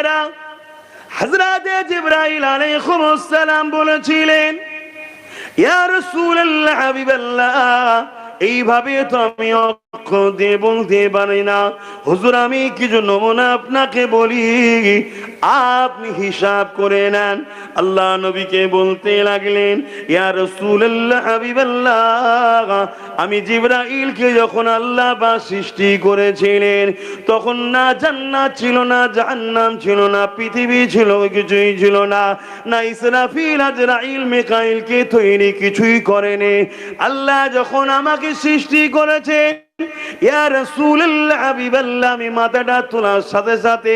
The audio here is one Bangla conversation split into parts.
তরুণেরা হজরতে জিব্রাইল আলাইহিস সালাম বলেছিলেন ইয়া রাসূলুল্লাহ হাবিবাল্লাহ এইভাবে তো আমি অক্ষ দিয়ে বলতে পারি না। হুজুর, আমি কিছু নমুনা আপনাকে বলি। আপনি হিসাব করে নেন। আল্লাহ নবীকে বলতে লাগলেন, ইয়া রাসূলুল্লাহ, হাবিবাল্লাহ। আমি জিব্রাইলকে যখন আল্লাহ বা সৃষ্টি করেছিলেন, তখন না জান্নাত ছিল, না জাহান্নাম ছিল, না পৃথিবী ছিল, কিছুই ছিল না। না ইসরাফিল আজরাইল মেকাইলকে তৈরি কিছুই করেনি। আল্লাহ যখন আমাকে সৃষ্টি করেছে রাসূলুল্লাহ হাবিবাল্লাহ, আমি মাথাটা তোলার সাথে সাথে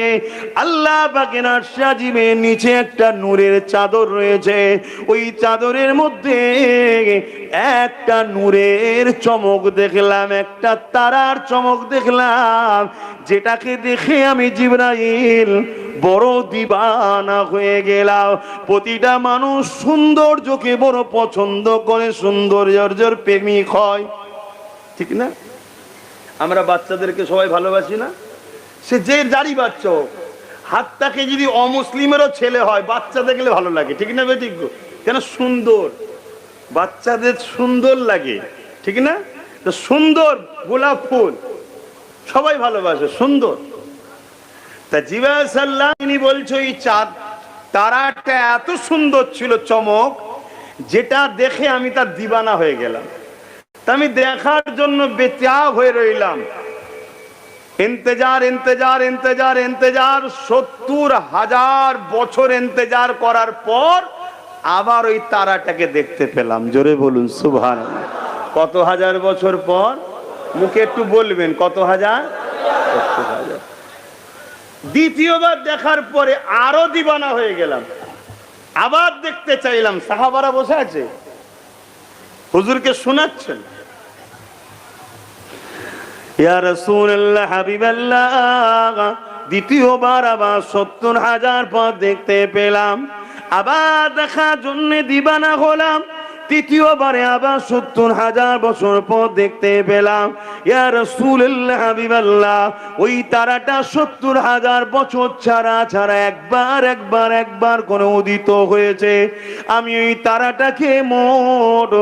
আল্লাহ পাকের আরশাজিমে নিচে একটা নূরের চাদর রয়েছে। ওই চাদরের মধ্যে একটা নূরের চমক দেখলাম, একটা তারার চমক দেখলাম, যেটাকে দেখে আমি জিব্রাইল বড় দিবানা হয়ে গেলাম। প্রতিটা মানুষ সৌন্দর্যকে বড় পছন্দ করে সৌন্দর্যের প্রেমিক হয়। ঠিক না? আমরা বাচ্চাদেরকে সবাই ভালোবাসি না? সে যে যারই বাচ্চা হোক, হাতটাকে যদি অমুসলিমেরও ছেলে হয়, বাচ্চা দেখলে ভালো লাগে, ঠিক না বেঠিক কেন সুন্দর? বাচ্চাদের সুন্দর লাগে, ঠিক না? তো সুন্দর গোলাপ ফুল, সবাই ভালোবাসে, সুন্দর। তা জিবা সাল্লাম তিনি বলছো এই চাঁদ, তারাটা এত সুন্দর ছিল, চমক, যেটা দেখে আমি তার দিবানা হয়ে গেলাম। আমি দেখার জন্য বেচাব হয়ে রইলাম। ইন্তেজার ইন্তেজার ইন্তেজার ইন্তেজার, সত্তর হাজার বছর ইন্তেজার করার পর আবার ওই তারাটাকে দেখতে পেলাম। জোরে বলুন সুভান কত হাজার বছর পর? মুখে একটু বলবেন, কত হাজার। দ্বিতীয়বার দেখার পরে আরও দিবানা হয়ে গেলাম। আবার দেখতে চাইলাম, সাহাবারা বসে আছে। হুজুরকে শোনাচ্ছেন। দ্বিতীয়বার আবার সত্তর হাজার পথ দেখতে পেলাম। আবার দেখার জন্য দিবানা হলাম। তৃতীয়বারে আবার সত্তর হাজার বছর পর দেখতে পেলাম। ইয়া রাসূলুল্লাহ হাবিবাল্লাহ, ওই তারাটা সত্তর হাজার বছর ছাড়া ছাড়া একবার একবার একবার করে উদিত হয়েছে। আমি ওই তারাটাকে মোট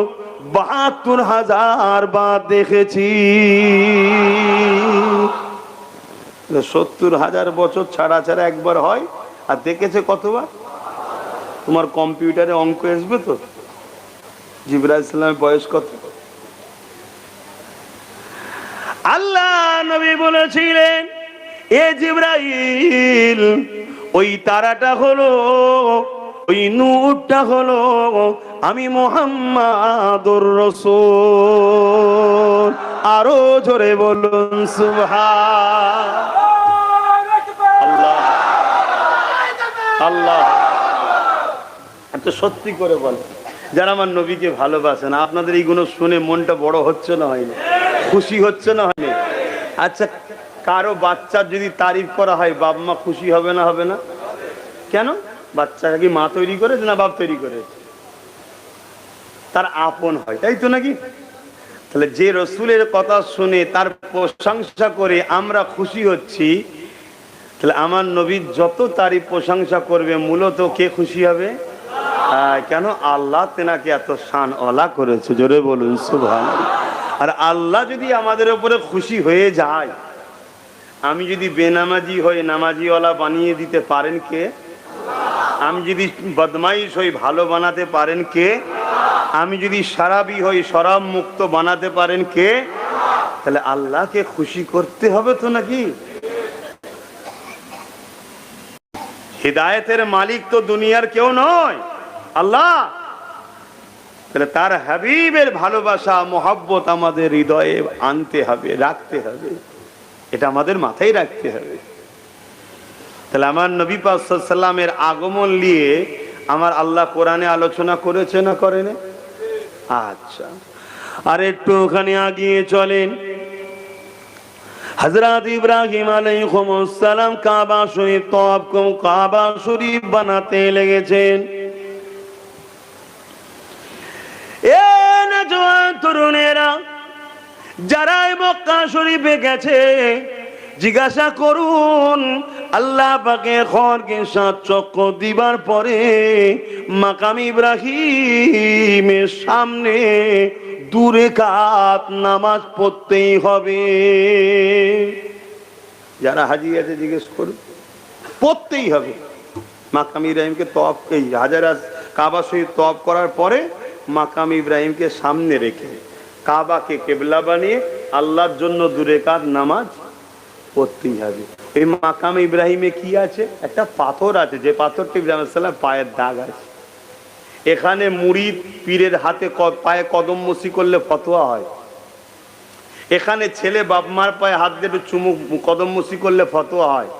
বাহাত্তর হাজার বার দেখেছি। সত্তর হাজার বছর ছাড়া ছাড়া একবার হয়? আর দেখেছে কতবার? তোমার কম্পিউটারে অঙ্ক আসবে তো? জিবরা ইসলামের বয়স কত? আল্লাহ নবী বলেছিলেন, এ জিব্রাইল, ওই তারাটা হলো ওই নূরটা হলো আমি মোহাম্মদুর রসুল। আরও জোরে বলুন সুবহান আল্লাহ। আল্লাহ এত সত্যি করে বল। যারা আমার নবীকে ভালোবাসেন আপনাদের এইগুলো শুনে মনটা বড় হচ্ছে না হয়নি? খুশি হচ্ছে না হয়নি? আচ্ছা কারও বাচ্চার যদি তারিফ করা হয়, বাপ মা খুশি হবে না হবে না? কেন? বাচ্চাটা কি মা তৈরি করেছে না বাপ তৈরি করেছে? তার আপন হয়, তাই তো নাকি? তাহলে যে রসুলের কথা শুনে, তার প্রশংসা করে আমরা খুশি হচ্ছি, তাহলে আমার নবীর যত তারই প্রশংসা করবে, মূলত কে খুশি হবে? কেন? আল্লাহ তেনাকে এত শান অলা করেছে, জোরে বলুন সুভান আর আল্লাহ যদি আমাদের উপরে খুশি হয়ে যায়, আমি যদি বেনামাজি হয়ে নামাজিওয়ালা বানিয়ে দিতে পারেন কে? আমি যদি বদমাইশ হই, ভালো বানাতে পারেন কে? আমি যদি সারাবি হই, শরাব মুক্ত বানাতে পারেন কে? তাহলে আল্লাহকে খুশি করতে হবে তো নাকি? হৃদায়তের মালিক তো দুনিয়ার কেউ নয়। আল্লাহ! তাহলে তার হাবিবের ভালোবাসা, মোহাব্বত আমাদের হৃদয়ে আনতে হবে, রাখতে হবে। এটা আমাদের মাথায় রাখতে হবে। তাহলে আমার নবী পাসাল্লামের আগমন নিয়ে আমার আল্লাহ কোরআনে আলোচনা করেছে না করেনি? আচ্ছা। আর একটু ওখানে আগিয়ে চলেন। হজরত ইব্রাহিম আলাইহিসসালাম কাবা শরীফ, তওয়াব কাবা শরীফ বানাতে লেগেছেন। এ নজওয়ান তরুণেরা যারা মক্কা শরীফে গেছে জিজ্ঞাসা করুন, আল্লাহ পাকে খড়কে সাত চক্র দিবার পরে মাকাম ইব্রাহিমের সামনে দূরে কাত নামাজ পড়তেই হবে। যারা হাজি আছে জিজ্ঞেস করুন, পড়তেই হবে। মাকাম ইব্রাহিমকে তফ এই হাজারা কাবা শহীদ তফ করার পরে মাকাম ইব্রাহিমকে সামনে রেখে কাবাকে কেবলা বানিয়ে আল্লাহর জন্য দূরে কাত নামাজ পড়তেই হবে। এই মাকাম ইব্রাহিমে কি আছে? একটা পাথর আছে, যে পাথরটি ইব্রাহিম সাল্লাম পায়ের দাগ আছে। এখানে মুড়িদ পীরের হাতে পায়ে কদম মসি করলে ফতোয়া হয়। এখানে ছেলে বাপ মার পায়ে হাত একটু চুমুক কদম মসি করলে ফতোয়া হয়।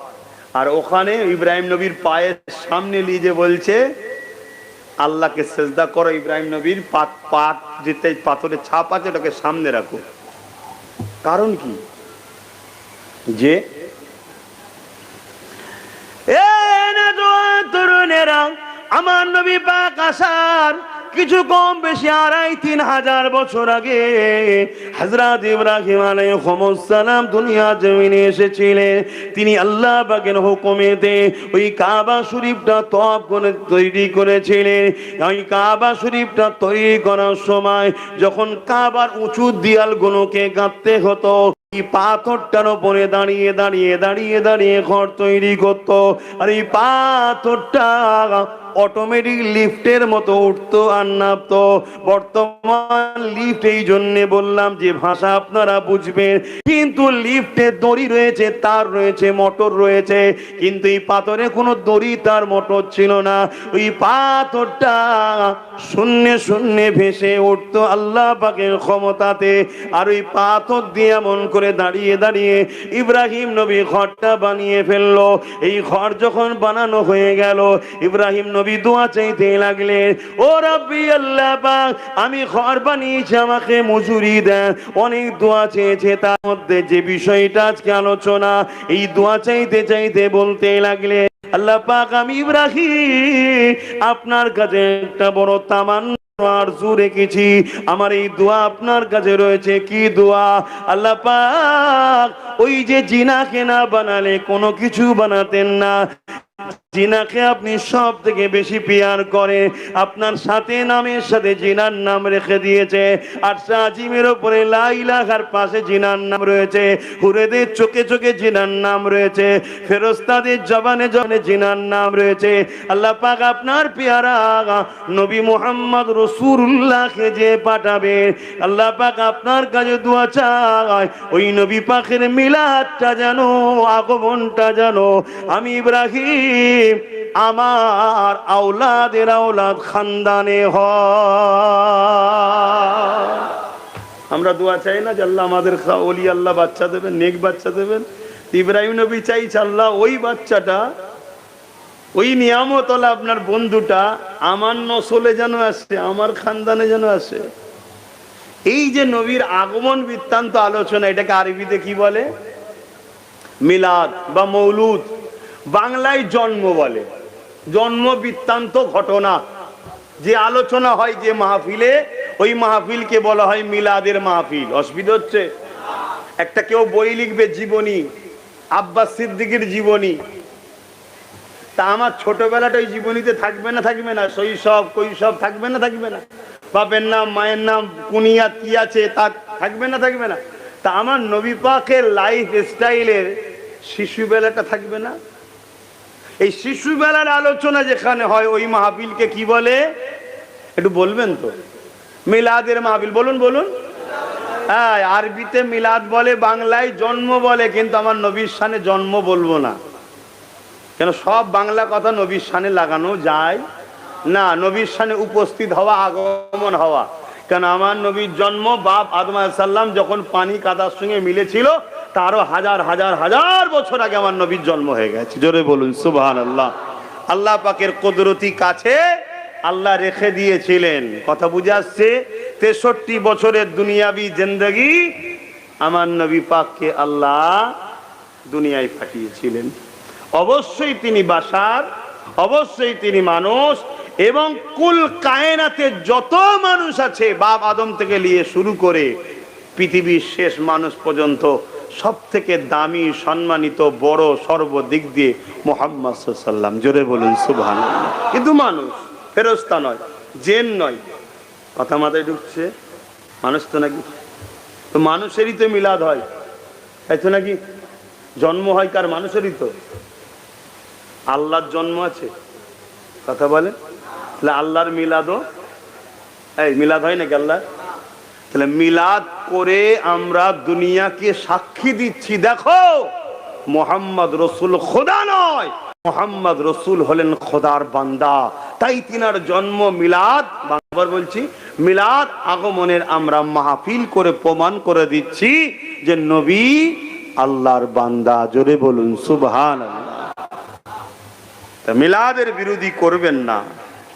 আর ওখানে ইব্রাহিম নবীর পায়ের সামনে নিয়ে যে বলছে, আল্লাহকে সেজদা করো ইব্রাহিম নবীর পাত পাত যেতে পাথরের ছাপ আছে, ওটাকে সামনে রাখো। কারণ কি? যে তরুণেরা, আমার নবী পাক আসার কিছু কম বেশি আড়াই, তিন হাজার বছর আগে হজরত ইব্রাহিম আলাইহিসসালাম দুনিয়া জমিনে এসেছিলেন। তিনি আল্লাহ পাকের হুকুমেতে ওই কাবা শরীফটা তপ করে তৈরি করেছিলেন। ওই কাবা শরীফটা তৈরি করার সময় যখন কাবার উঁচু দিয়ালগুলোকে গাঁথতে হতো পাথরটার উপরে দাঁড়িয়ে দাঁড়িয়ে দাঁড়িয়ে দাঁড়িয়ে ঘর তৈরি করতো। আর এই পাথরটা অটোমেটিক লিফটের মতো উঠতো আর নামতো। বর্তমান লিফট এই জন্য বললাম যে ভাষা আপনারা বুঝবেন। কিন্তু লিফটে দড়ি রয়েছে, তার রয়েছে, মোটর রয়েছে। কিন্তু এই পাথরে কোনো দড়ি, তার মোটর ছিল না। ওই পাথরটা শূন্যে শূন্যে ভেসে উঠতো আল্লাহ পাকের ক্ষমতাতে। আর ওই পাথর দিয়ে এমন করে দাঁড়িয়ে দাঁড়িয়ে ইব্রাহিম নবী ঘরটা বানিয়ে ফেলল। এই ঘর যখন বানানো হয়ে গেল, ইব্রাহিম নবী দোয়া চাইতে লাগলেন, ও রব্বি আল্লাহ পাক, আমি ঘর বানিয়েছি, আমাকে মজুরি দেন অনেক দোয়া চেয়েছে, তার মধ্যে যে বিষয়টা আজকে আলোচনা, এই দোয়া চাইতে চাইতে বলতে লাগলে আল্লাহ পাক, আমি ইব্রাহিম, আপনার কাছে একটা বড় তামান আরজু রেখেছি। আমার এই দোয়া আপনার কাছে রয়েছে, কি দোয়া? আল্লাহ পাক, ওই যে জিনাকে না বানালে, কোনো কিছু বানাতেন না। জিনাকে আপনি সব থেকে বেশি পিয়ার করে আপনার সাথে নামের সাথে জিনার নাম রেখে দিয়েছে। আর আজিমের ওপরে লাইলাহার পাশে জিনার নাম রয়েছে। হুরেদের চোখে চোখে জিনার নাম রয়েছে। ফেরস্তাদের জবানে জবানে জিনার নাম রয়েছে। আল্লাহ পাক আপনার পেয়ারা নবী মোহাম্মদ রসুল্লাহকে যে পাঠাবে। আল্লাহ পাক আপনার কাছে দোয়া চায়, ওই নবী পাখের মিলাদটা জানো আগমনটা জানো আমি ইব্রাহিম আমার আওলাদের আওলাদ খানদানে হ আমরা দোয়া চাই না যে আল্লাহ আমাদের ওলি আল্লাহ বাচ্চা দেবেন, নেক বাচ্চা দেবেন। ইব্রাহিম নবী চাইছে আল্লাহ ওই বাচ্চাটা, ওই নিয়ামত আপনার বন্ধুটা আমার নসলে যেন আসে, আমার খানদানে যেন আসে। এই যে নবীর আগমন বৃত্তান্ত আলোচনা, এটাকে আরবিতে কি বলে? মিলাদ বা মৌলুদ। বাংলায় জন্ম বলে। জন্ম বৃত্তান্ত ঘটনা। যে আলোচনা হয় যে মাহফিলে, ওই মাহফিলকে বলা হয় মিলাদের মাহফিল। অসুবিধা হচ্ছে? একটা কেউ বই লিখবে জীবনী, আব্বাস সিদ্দিকের জীবনী। তা আমার ছোটবেলাটা ওই জীবনীতে থাকবে না থাকবে না? শৈশব, কৈশব থাকবে না থাকবে না? বাপের নাম, মায়ের নাম, কুনিয়া কি আছে, তা থাকবে না থাকবে না? তা আমার নবী পাকের লাইফ স্টাইলের শিশুবেলাটা থাকবে না? এই শিশুবেলার আলোচনা যেখানে হয়, ওই মাহফিলকে কি বলে? একটু বলবেন তো। মিলাদের মাহফিল, বলুন বলুন। হ্যাঁ আরবিতে মিলাদ বলে, বাংলায় জন্ম বলে, কিন্তু আমার নবীর সানে জন্ম বলব না। কেন, সব বাংলা কথা নবীর সানে লাগানো যায় না। নবীর সানে উপস্থিত হওয়া, আগমন হওয়া। কেন আমার নবীর জন্ম বাপ আদম সাল্লাম যখন পানি কাদার সঙ্গে মিলেছিল, তারও হাজার হাজার হাজার বছর আগে আমার নবীর জন্ম হয়ে গেছে। জোরে বলুন সুবহান আল্লাহ আল্লাহ পাকের কুদরতি কাছে আল্লাহ রেখে দিয়েছিলেন। কথা বুঝে আসছে? তেষট্টি বছরের দুনিয়াবি জিন্দগি আমার নবী পাককে আল্লাহ দুনিয়ায় পাঠিয়েছিলেন। অবশ্যই তিনি বাসার, অবশ্যই তিনি মানুষ এবং কুল কায়নাতে যত মানুষ আছে বাপ আদম থেকে নিয়ে শুরু করে পৃথিবীর শেষ মানুষ পর্যন্ত সব থেকে দামি, সম্মানিত, বড়, সর্বদিক দিয়ে মোহাম্মদ সাল্লাম জোরে বলুন সুবহান কিন্তু মানুষ, ফেরস্তা নয়, জেন নয়। কথা মাথায় ঢুকছে? মানুষ তো নাকি তো মানুষেরই তো মিলাদ হয়। তাই তো নাকি জন্ম হয় কার? মানুষেরই তো। আল্লাহর জন্ম আছে। কথা বলে আল্লাহর মিলাদও এই, মিলাদ হয় নাকি আল্লাহ তাহলে মিলাদ করে আমরা দুনিয়াকে সাক্ষী দিচ্ছি, দেখো! মোহাম্মদ রসুল খোদা নয়! মোহাম্মদ রসুল হলেন খোদার বান্দা। তাই তিনার জন্ম মিলাদ, বারবার বলছি, মিলাদ আগমনের আমরা মাহফিল করে প্রমাণ করে দিচ্ছি যে নবী আল্লাহর বান্দা। জোরে বলুন সুবহান মিলাদের বিরোধী করবেন না।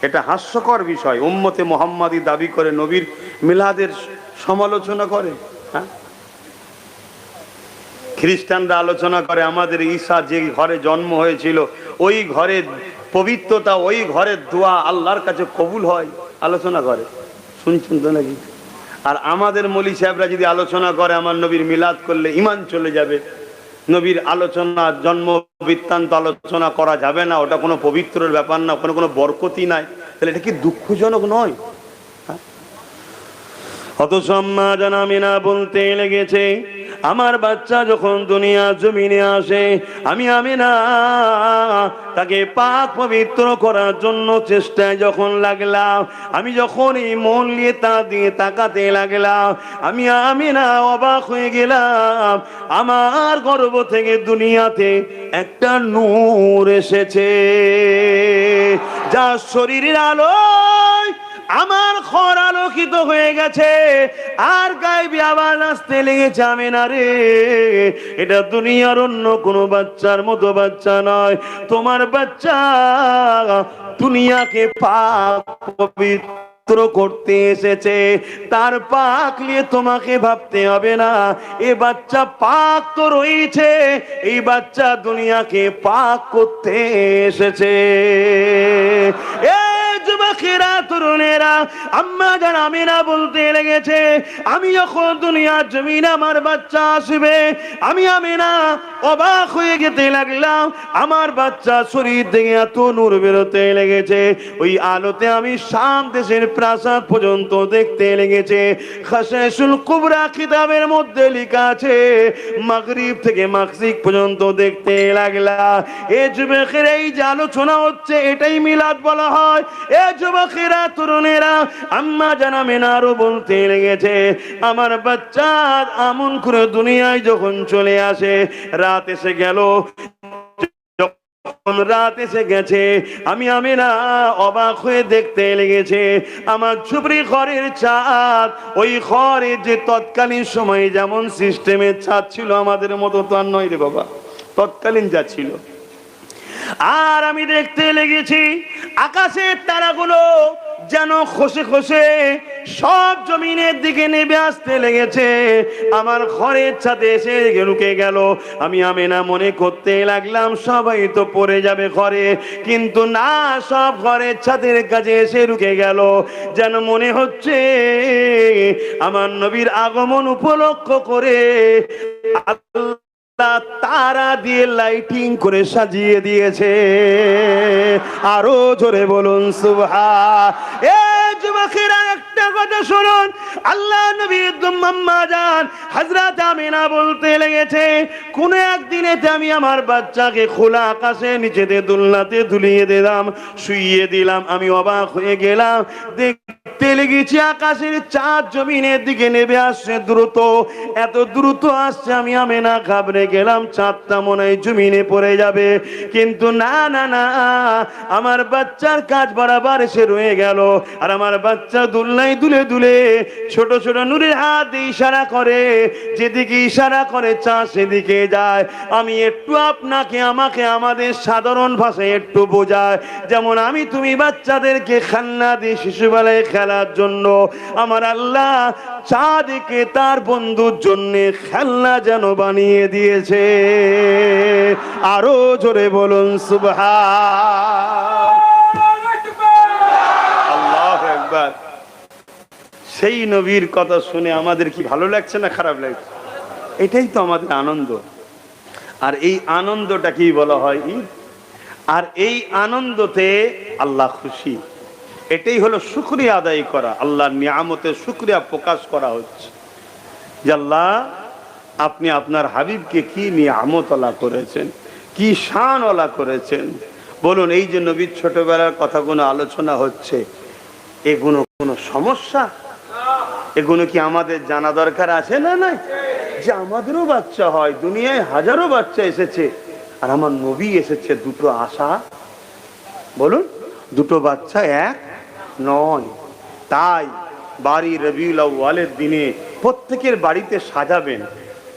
এটা হাস্যকর বিষয়। উম্মতে মোহাম্মদী দাবি করে নবীর মিলাদের সমালোচনা করে হ্যাঁ? খ্রিস্টানরা আলোচনা করে, আমাদের ঈশা যে ঘরে জন্ম হয়েছিল, ওই ঘরের পবিত্রতা, ওই ঘরের দোয়া আল্লাহর কাছে কবুল হয়, আলোচনা করে। শুনছেন তো নাকি? আর আমাদের মলি সাহেবরা যদি আলোচনা করে, আমার নবীর মিলাদ করলে ইমান চলে যাবে। নবীর আলোচনা, জন্ম, বৃত্তান্ত আলোচনা করা যাবে না। ওটা কোনো পবিত্রের ব্যাপার না, ওখানে কোনো বরকতি নাই। তাহলে এটা কি দুঃখজনক নয়? অত সম্মা জানামিনা বলতে লেগেছে আমার বাচ্চা যখন দুনিয়া জমিনে আসে, আমি আমি না তাকে পাক পবিত্র করার জন্য চেষ্টায় যখন লাগলাম, আমি যখন এই মন নিয়ে তা দিয়ে তাকাতে লাগলাম, আমি আমি না অবাক হয়ে গেলাম, আমার গর্ব থেকে দুনিয়াতে একটা নূর এসেছে যা শরীরের আলোয় আমার ঘর আলোকিত হয়ে গেছে। আর গাইবি আবার আসতে লেগেছে আমি না রে। এটা দুনিয়ার অন্য কোনো বাচ্চার মতো বাচ্চা নয়। তোমার বাচ্চা দুনিয়াকে পবিত্র করতে এসেছে। তার পাক নিয়ে তোমাকে ভাবতে হবে না। এ বাচ্চা পাক তো রয়েছে। এই বাচ্চা দুনিয়াকে পাক করতে এসেছে। এ যুবকেরা তরুণেরা, আম্মা যান আমি না বলতে লেগেছে, আমি যখন দুনিয়ার জমিন আমার বাচ্চা আসবে, আমি আমি না অবাক হয়ে যেতে লাগলাম। আমার বাচ্চা শরীর থেকে এত নূর বেরোতে লেগেছে। ওই আলোতে আমি শাম দেশের প্রাসাদ পর্যন্ত দেখতে লেগেছে। খাসেসুল কুবরা কিতাবের মধ্যে লেখা আছে, মাগরিব থেকে মাকসিক পর্যন্ত দেখতে লাগলা। এ যুবকের এই যে আলোচনা হচ্ছে, এটাই মিলাদ বলা হয়। এ যুবকেরা তরুণেরা, আম্মা জানা মেনারও বলতে লেগেছে, আমার বাচ্চা আমন করে দুনিয়ায় যখন চলে আসে, রাত এসে গেল রাত এসে গেছে, আমি আমি না অবাক হয়ে দেখতে লেগেছে, আমার ঝুপড়ি ছাদ, ওই যে তৎকালীন সময়ে যেমন সিস্টেমের ছাদ ছিল আমাদের মতো তো আর নয় রে বাবা, তৎকালীন যা ছিল। আর আমি দেখতে লেগেছি আকাশের তারাগুলো যেন খসে খসে সব জমিনের দিকে নেমে আসতে লেগেছে। আমার ঘরের ছাদে এসে লুকে গেল। আমি আমি না মনে করতে লাগলাম, সবাই তো পড়ে যাবে ঘরে। কিন্তু না, সব ঘরের ছাদের কাছে এসে রুকে গেল। যেন মনে হচ্ছে আমার নবীর আগমন উপলক্ষ করে আল্লাহ তারা দিয়ে লাইটিং করে সাজিয়ে দিয়েছে। আরও জোরে বলুন সুভা এ যুবকেরা একটা কথা শুনুন। আল্লাহ মাম্মা হযরত আমিনা বলতে লেগেছে, কোন আমি আমার বাচ্চাকে খোলা আকাশে দুলিয়ে দিলাম, শুইয়ে দিলাম, আমি অবাক হয়ে গেলাম। আকাশের চাঁদ জমিনের দিকে নেবে আসছে দ্রুত। এত দ্রুত আসছে আমি আমি না ঘাবড়ে গেলাম, চাঁদটা মনে হয় জমিনে পড়ে যাবে। কিন্তু না না না, আমার বাচ্চার কাজ বরাবর এসে রয়ে গেল। আর আমার বাচ্চা দুলনাই দুলে দুলে ছোট ছোট নূরের হাত ইশারা করে, যেদিকে ইশারা করে চা সেদিকে যায়। আমি একটু আপনাকে, আমাকে আমাদের সাধারণ ভাষায় একটু বোঝায়। যেমন আমি তুমি বাচ্চাদেরকে খান্না দিয়ে শিশুবেলায় খেলার জন্য, আমার আল্লাহ চাঁদকে তার বন্ধুর জন্য খেলনা যেন বানিয়ে দিয়েছে। আরও জোরে বলুন সুবহা আল্লাহ একবার সেই নবীর কথা শুনে আমাদের কি ভালো লাগছে না খারাপ লাগছে? এটাই তো আমাদের আনন্দ। আর এই আনন্দটাকেই বলা হয় ঈদ? আর এই আনন্দতে আল্লাহ খুশি। এটাই হলো শুক্রিয়া আদায় করা, আল্লাহর নিয়ামতের শুক্রিয়া প্রকাশ করা হচ্ছে। যে আল্লাহ, আপনি আপনার হাবিবকে কি নিয়ামতলা করেছেন? কি শানওয়ালা করেছেন? বলুন, এই যে নবীর ছোটবেলার কথাগুলো আলোচনা হচ্ছে, এগুলো কোনো সমস্যা? এগুলো কি আমাদের জানা দরকার আছে? না নাই যে আমাদেরও বাচ্চা হয়, দুনিয়ায় হাজারো বাচ্চা এসেছে। আর আমার নবী এসেছে, দুটো আশা। বলুন, দুটো বাচ্চা এক নয়। তাই বাড়ি রবিউল আউ্বালের দিনে প্রত্যেকের বাড়িতে সাজাবেন,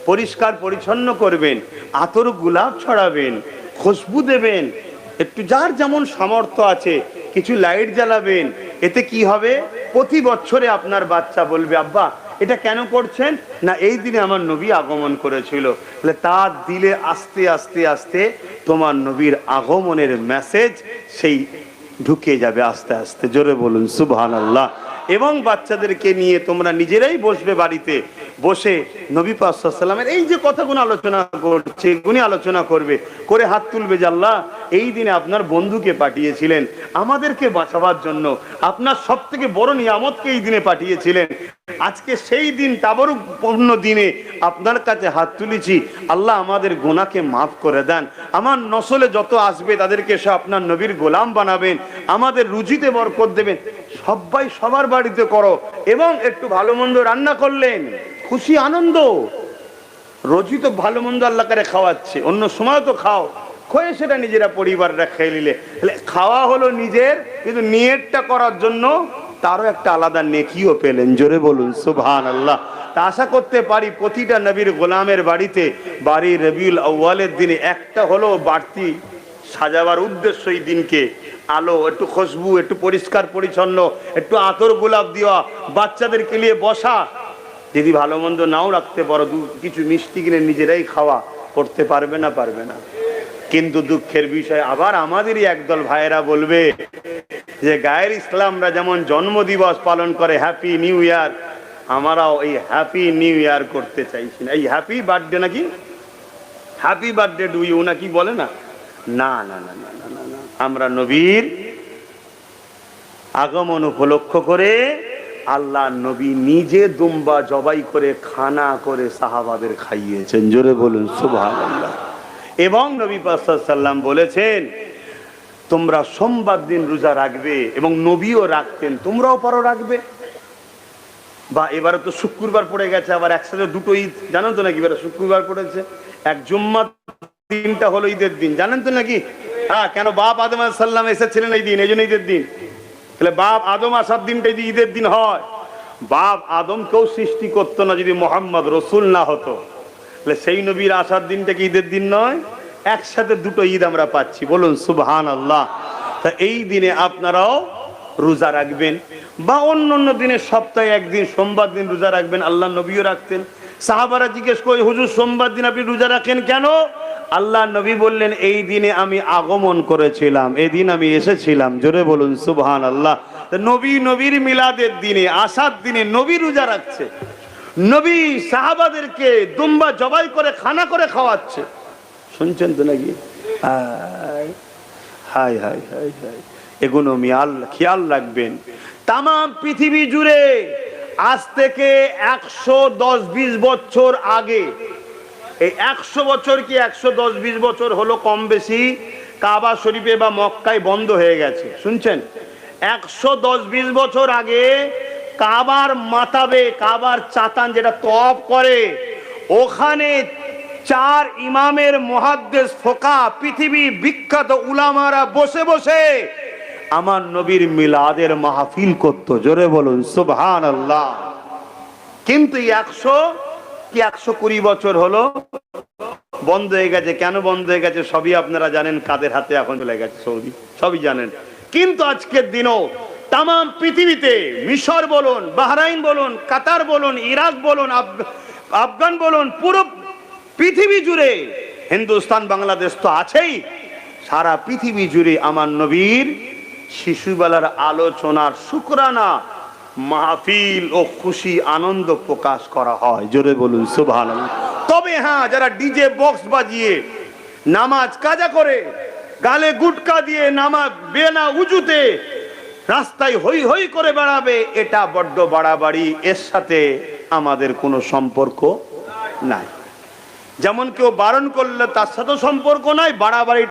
পরিষ্কার পরিচ্ছন্ন করবেন, আতর গোলাপ ছড়াবেন, খুশবু দেবেন, একটু যার যেমন সামর্থ্য আছে, কিছু লাইট জ্বালাবেন। এতে কি হবে? প্রতি বছরে আপনার বাচ্চা বলবে, আব্বা, এটা কেন করছেন? না, এই দিনে আমার নবী আগমন করেছিল। তাহলে তার দিলে আস্তে আস্তে আস্তে তোমার নবীর আগমনের মেসেজ সেই ঢুকে যাবে আস্তে আস্তে। জোরে বলুন সুবহান আল্লাহ এবং বাচ্চাদেরকে নিয়ে তোমরা নিজেরাই বসবে বাড়িতে। বসে নবী পাসাল্লামের এই যে কথাগুলো আলোচনা করছে এগুলি আলোচনা করবে। করে হাত তুলবে যে, আল্লাহ এই দিনে আপনার বন্ধুকে পাঠিয়েছিলেন, আমাদেরকে বাঁচাবার জন্য। আপনার সব থেকে বড় নিয়ামতকে এই দিনে পাঠিয়েছিলেন। আজকে সেই দিন তাবরূপূর্ণ দিনে আপনার কাছে হাত তুলেছি। আল্লাহ আমাদের গোনাকে মাফ করে দেন। আমার নসলে যত আসবে, তাদেরকে সে আপনার নবীর গোলাম বানাবেন, আমাদের রুজিতে বরকত দেবেন। সবাই সবার বাড়িতে করো এবং একটু ভালো মন্দ রান্না করলেন। খুশি, আনন্দ। রোজই তো ভালো মন্দ আল্লাহ করে খাওয়াচ্ছে। অন্য সময় তো খাও। খয়ে সেটা নিজেরা পরিবাররা খেয়ে নিলে। খাওয়া হলো নিজের, কিন্তু নিয়তটা করার জন্য তারও একটা আলাদা নেকিও পেলেন। জোরে বলুন সুবহান আল্লাহ তা আশা করতে পারি প্রতিটা নবীর গোলামের বাড়িতে বাড়ি রবিউল আউ্বালের দিনে একটা হলো বাড়তি সাজাবার উদ্দেশ্য এই দিনকে। আলো, একটু খুশবু, একটু পরিষ্কার পরিচ্ছন্ন, একটু আতর গোলাপ দেওয়া, বাচ্চাদেরকে নিয়ে বসা। যদি ভালো মন্দ নাও রাখতে পারো কিছু মিষ্টি কিনে নিজেরাই খাওয়া, করতে পারবে না পারবে না। কিন্তু দুঃখের বিষয়, আবার আমাদেরই একদল ভাইয়েরা বলবে যে গায়ের ইসলামরা যেমন জন্মদিবস পালন করে হ্যাপি নিউ ইয়ার আমরাও এই হ্যাপি নিউ ইয়ার করতে চাইছি না। এই হ্যাপি বার্থডে নাকি? হ্যাপি বার্থডে ডু ইউ নাকি বলে না না না না না না না। আমরা নবীর আগমন উপলক্ষ করে আল্লাহ নবী নিজে দুম্বা জবাই করে, খানা করে সাহাবাদের খাইয়েছেন। জোরে বলুন, সুবহানাল্লাহ। এবং নবী সাল্লাম বলেছেন, তোমরা সোমবার দিন রোজা রাখবে এবং নবীও রাখতেন, তোমরাও পারো রাখবে। বা এবারে তো শুক্রবার পড়ে গেছে, আবার একসাথে দুটো ঈদ, জানেন তো নাকি এবারে শুক্রবার পড়েছে? এক জুম্মা দিনটা হলো ঈদের দিন, জানেন তো নাকি? হ্যাঁ কেন বাপ আদম সাল্লাম এসেছিলেন এই দিন, এই জন্য ঈদের দিন। তাহলে বাপ আদম আসার দিনটা যদি ঈদের দিন হয়, বাপ আদমকেও সৃষ্টি করতো না যদি মোহাম্মদ রসুল না হতো। তাহলে সেই নবীর আসার দিনটা কি ঈদের দিন নয়? একসাথে দুটো ঈদ আমরা পাচ্ছি। বলুন সুবহান আল্লাহ তা এই দিনে আপনারাও রোজা রাখবেন বা অন্য অন্য দিনে সপ্তাহে একদিন, সোমবার দিন রোজা রাখবেন, আল্লাহ নবীও রাখতেন। সাহাবারা জিজ্ঞেস করে, হুজুর, সোমবার দিন আপনি রোজা রাখেন কেন? আল্লাহ নবী বললেন, এই দিনে আমি আগমন করেছিলাম, এই দিন আমি এসেছিলাম। জোরে বলুন সুবহান আল্লাহ নবী নবীর মিলাদের দিনে, আসার দিনে নবী রোজা রাখছে। নবী সাহাবাদেরকে দুম্বা জবাই করে, খানা করে খাওয়াচ্ছে। শুনছেন তো নাকি? হাই হাই হাই হাই এগুলো খেয়াল রাখবেন। তাম পৃথিবী জুড়ে আজ থেকে একশো দশ বিশ বছর আগে, এই একশো বছর কি একশো দশ বিশ বছর হলো কম বেশি? কাবা শরীফে বা মক্কায় বন্ধ হয়ে গেছে। শুনছেন? একশো দশ বিশ বছর আগে কাবার মাতাবে, কাবার চাতান যেটা তপ করে, ওখানে চার ইমামের মহাদ্দেশ ফোকা, পৃথিবী বিখ্যাত উলামারা বসে বসে আমার নবীর মিলাদের মাহফিল করতো। জোরে বলুন সুবহান আল্লাহ কিন্তু একশো, কি একশো কুড়ি বছর হলো? বন্ধ হয়ে গেছে। কেন বন্ধ হয়ে গেছে? সবই আপনারা জানেন, কাদের হাতে এখন চলে গেছে সৌদি। সবই জানেন। কিন্তু আজকের দিনও তাম পৃথিবীতে মিশর বলুন, বাহরাইন বলুন, কাতার বলুন, ইরাক বলুন আফগান বলুন, পুরো পৃথিবী জুড়ে, হিন্দুস্তান, বাংলাদেশ তো আছেই, সারা পৃথিবী জুড়ে আমার নবীর শিশুবেলার আলোচনার শুক্রানা, মাহফিল ও খুশি আনন্দ প্রকাশ করা হয়। জোরে বলুন তবে তবে হ্যাঁ যারা ডিজে বক্স বাজিয়ে নামাজ কাজা করে, গালে গুটকা দিয়ে নামাজ, বেনা উজুতে রাস্তায় হই হই করে বেড়াবে, এটা বড্ড বাড়াবাড়ি। এর সাথে আমাদের কোনো সম্পর্ক নাই। যেমন কেউ বারণ করলে তার সাথে সম্পর্ক নাই, বাড়াবাড়ি